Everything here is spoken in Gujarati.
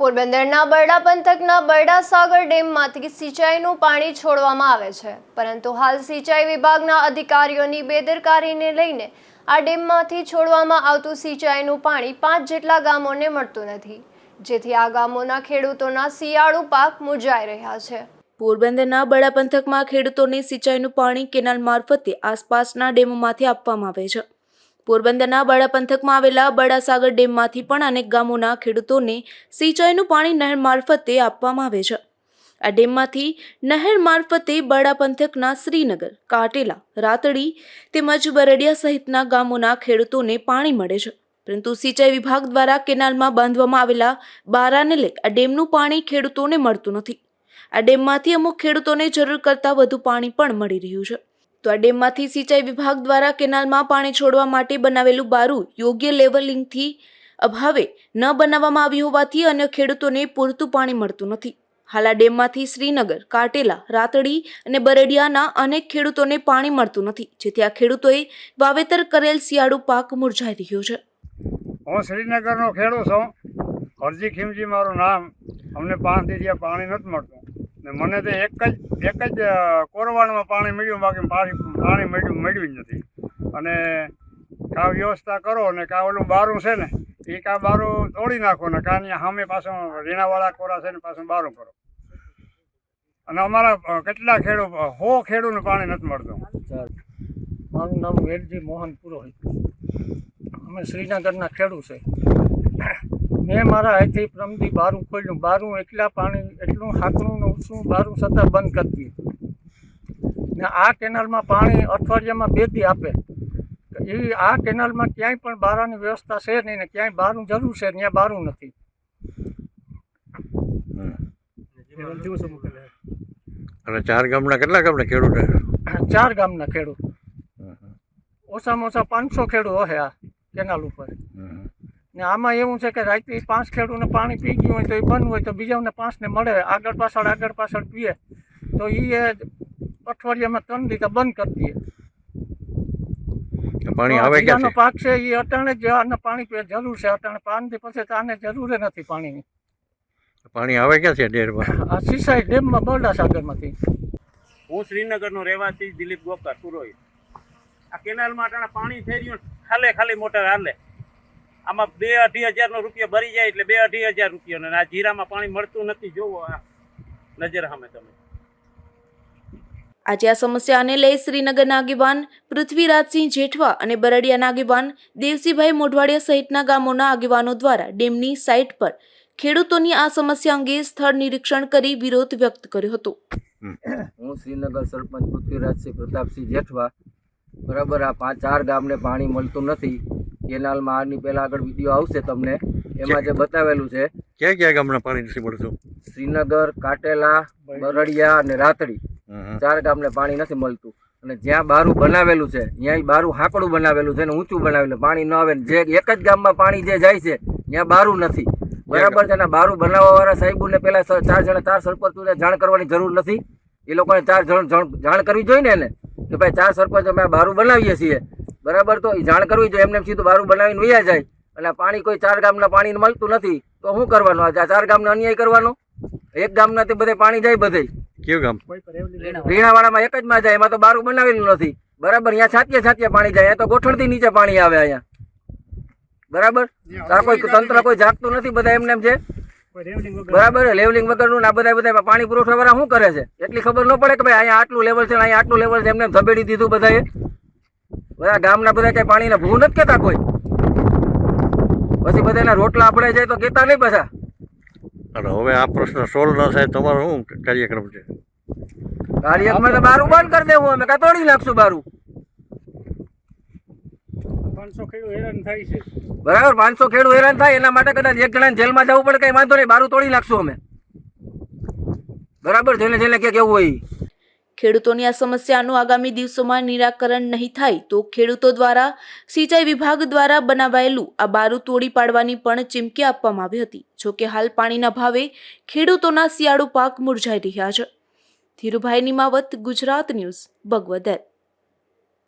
પોરબંદરના બરડા પંથકના બરડા સાગર ડેમમાંથી સિંચાઈનું પાણી છોડવામાં આવે છે. પરંતુ હાલ સિંચાઈ વિભાગના અધિકારીઓની બેદરકારીને લઈને આ ડેમમાંથી છોડવામાં આવતું સિંચાઈનું પાણી પાંચ જેટલા ગામોને મળતું નથી. જેથી આ ગામોના ખેડૂતોના શિયાળુ પાક મુરઝાઈ રહ્યા છે. પોરબંદરના બરડા પંથકમાં ખેડૂતોને સિંચાઈનું પાણી કેનાલ મારફતે આસપાસના ડેમોમાંથી આપવામાં આવે છે. પોરબંદરના બડા પંથકમાં આવેલા બડાસાગર ડેમમાંથી પણ અનેક ગામોના ખેડૂતોને સિંચાઈનું પાણી નહેર મારફતે આપવામાં આવે છે. આ ડેમમાંથી નહેર મારફતે બડા પંથકના શ્રીનગર, કાટેલા, રાતડી તેમજ બરડિયા સહિતના ગામોના ખેડૂતોને પાણી મળે છે. પરંતુ સિંચાઈ વિભાગ દ્વારા કેનાલમાં બાંધવામાં આવેલા બારાને લઈ આ ડેમનું પાણી ખેડૂતોને મળતું નથી. આ ડેમમાંથી અમુક ખેડૂતોને જરૂર કરતાં વધુ પાણી પણ મળી રહ્યું છે. તો આ ડેમમાંથી સિંચાઈ વિભાગ દ્વારા કેનાલમાં પાણી છોડવા માટે બનાવેલું બારું યોગ્ય લેવલિંગથી અભાવે ન બનાવવામાં આવ્યું હોવાથી અન્ય ખેડૂતોને પૂરતું પાણી મળતું નથી. હાલ ડેમમાંથી શ્રીનગર, કાટેલા, રાતડી અને બરડિયાના અનેક ખેડૂતોને પાણી મળતું નથી, જેથી આ ખેડૂતોએ વાવેતર કરેલ શિયાળુ પાક મુરઝાઈ રહ્યો છે. હું શ્રીનગરનો ખેડૂત છું. હરજી ખીમજી મારું નામ. અમને પાંચ દિવસ પાણી નથી મળતું. મને તો એક જ એક જ કોરવાણમાં પાણી મળ્યું, બાકી પાણી પાણી મળ્યું મળ્યું જ નથી. અને કાં વ્યવસ્થા કરો ને કાં ઓલું બારું છે ને, એ કાં બારું તોડી નાખો ને કાં અહીંયા સામે પાછું રીણાવાળા કોરા છે ને પાછું બારું કરો. અને અમારા કેટલા ખેડૂત હો ખેડૂતને પાણી નથી મળતું. મારું નામ વેલજી મોહન પુરોહિત. અમે શ્રીનગરના ખેડૂત છે. મેં મારા હાથથી પ્રમદી બારું ખોલ્યું. બારું એટલા પાણી એટલું હાકરું ને ઊંચું બારું છતાં બંધ કરી દીધું. ને આ કેનાલમાં પાણી અઠવાડિયામાં બે દી આપે. એ આ કેનાલમાં ક્યાંય પણ બારાની વ્યવસ્થા છે નહીં ને ક્યાંય બારું જરૂર છે ત્યાં બારું નથી. અને ચાર ગામના કેટલા ગામના ખેડૂત ચાર ગામના ખેડૂત. ઓછામાં ઓછા પાંચસો ખેડૂત હશે આ કેનાલ ઉપર. ને આમાં એવું છે કે રાતે પાંચ ખેડૂતને પાણી પી ગયું હોય તો એ બંધ હોય તો બીજાને પાંચને મળે આગળ પાછળ આગળ પાછળ પીએ. તો એ અઠવાડિયામાં ત્રણ રીતે બંધ કરી દઈએ પાણી આવે જીરાનો પાક છે એ અટાણે જ આને પાણી પીએ જરૂર છે અટાણે પાણી પછી તો આને જરૂર નથી પાણીની. પાણી આવે ક્યાં છે ડેરમાં આ સિસાઈ ડેમમાં બરડા સાગરમાંથી હું શ્રીનગરનો રહેવાસી દિલીપ ગોપકાર સુરોઈ. આ કેનાલમાં અટાણે પાણી થઈ રહ્યું ખાલે ખાલી મોટર હાલે. આમાં બે અઢી હજારનો રૂપિયા ભરી જાય એટલે બે અઢી હજાર રૂપિયાનો આ જીરામાં પાણી મળતું નથી જોવો આ નજર સામે તમે. આજે આ સમસ્યાને લઈ શ્રીનગરના આગેવાન પૃથ્વીરાજસિંહ જેઠવા અને બરડિયાના આગેવાન દેવસીભાઈ મોઢવાડિયા સહિતના ગામોના આગેવાનો દ્વારા ડેમની સાઇટ પર ખેડૂતોની આ સમસ્યા અંગે સ્થળ નિરીક્ષણ કરી વિરોધ વ્યક્ત કર્યો હતો. હું શ્રીનગર સરપંચ પૃથ્વીરાજસિંહ પ્રતાપસિંહ જેઠવા. બરાબર આ પાંચ ચાર ગામને પાણી મળતું નથી. કેનાલમાં આની પહેલા આગળ વીડિયો આવશે તમને. એમાં જે બતાવેલું છે ક્યાં ક્યાં ગામના પાણી નથી મળતું? શ્રીનગર કાટેલા બરડિયા અને રાતડી. ચાર ગામને પાણી નથી મળતું. અને જ્યાં બારું બનાવેલું છે ત્યાં બારું હાંકડું બનાવેલું છે અને ઊંચું બનાવેલું પાણી ન આવે ને જે એક જ ગામમાં પાણી જે જાય છે ત્યાં બારું નથી. બરાબર છે અને બારું બનાવવાવાળા સાહેબોને પહેલાં પેલા ચાર જણા ચાર સરપંચોને જાણ કરવાની જરૂર નથી. એ લોકોને ચાર જણ જણ જાણ કરવી જોઈએ ને એને? કે ભાઈ ચાર સરપંચ અમે બારું બનાવીએ છીએ. બરાબર તો એ જાણ કરવી જોઈએ. એમને સીધું બારું બનાવીને વૈયા જાય. અને પાણી કોઈ ચાર ગામના પાણી મળતું નથી. તો શું કરવાનું? આ ચાર ગામને અન્યાય કરવાનો? એક ગામના તે બધે પાણી જાય બધે. કયું ગામ? રીણાવાળામાં એક જ માં જાય. એમાં તો બારું બનાવેલું નથી. બરાબર? અહીંયા છાતીએ છાતીએ પાણી જાય. અહીંયા તો ગોઠણથી નીચે પાણી આવે અહીંયા. બરાબર? કોઈ તંત્ર કોઈ જાગતું નથી બધા એમને એમ છે? બરાબર? લેવલિંગ વગરનું ના બધા બધા પાણી પુરવઠા વાળા શું કરે છે? એટલી ખબર ન પડે કે ભાઈ અહીંયા આટલું લેવલ છે અહીંયા આટલું લેવલ છે. એમને એમ ધબેડી દીધું બધાએ. બધા ગામના બધા કઈ પાણીના ભૂ નથી કેતા કોઈ. પછી બધાના રોટલા આપણે જાય તો કેતા નહીં પાછા. અને હવે આ પ્રશ્ન સોલ્વ ન થાય તમારો શું કાર્યક્રમ છે? કાર્યક્રમ તો બારું બંધ કરી દેવું અમે કાં તોડી નાખશું બારું. પાંચસો ખેડૂત હેરાન થાય છે. બરાબર પાંચસો ખેડૂત હેરાન થાય એના માટે કદાચ એક જણાને જેલમાં જવું પડે કઈ વાંધો નહીં બારું તોડી નાખશું અમે. બરાબર જેને જેને કે કેવું હોય ઈ. ખેડૂતોની આ સમસ્યાનું આગામી દિવસોમાં નિરાકરણ નહીં થાય તો ખેડૂતો દ્વારા, સિંચાઈ વિભાગ દ્વારા બનાવાયેલું આ બારું તોડી પાડવાની પણ ચીમકી આપવામાં આવી હતી. જોકે હાલ પાણીના ભાવે ખેડૂતોના શિયાળુ પાક મુરઝાઈ રહ્યા છે. ધીરુભાઈ નિમાવત, ગુજરાત ન્યૂઝ બગવદર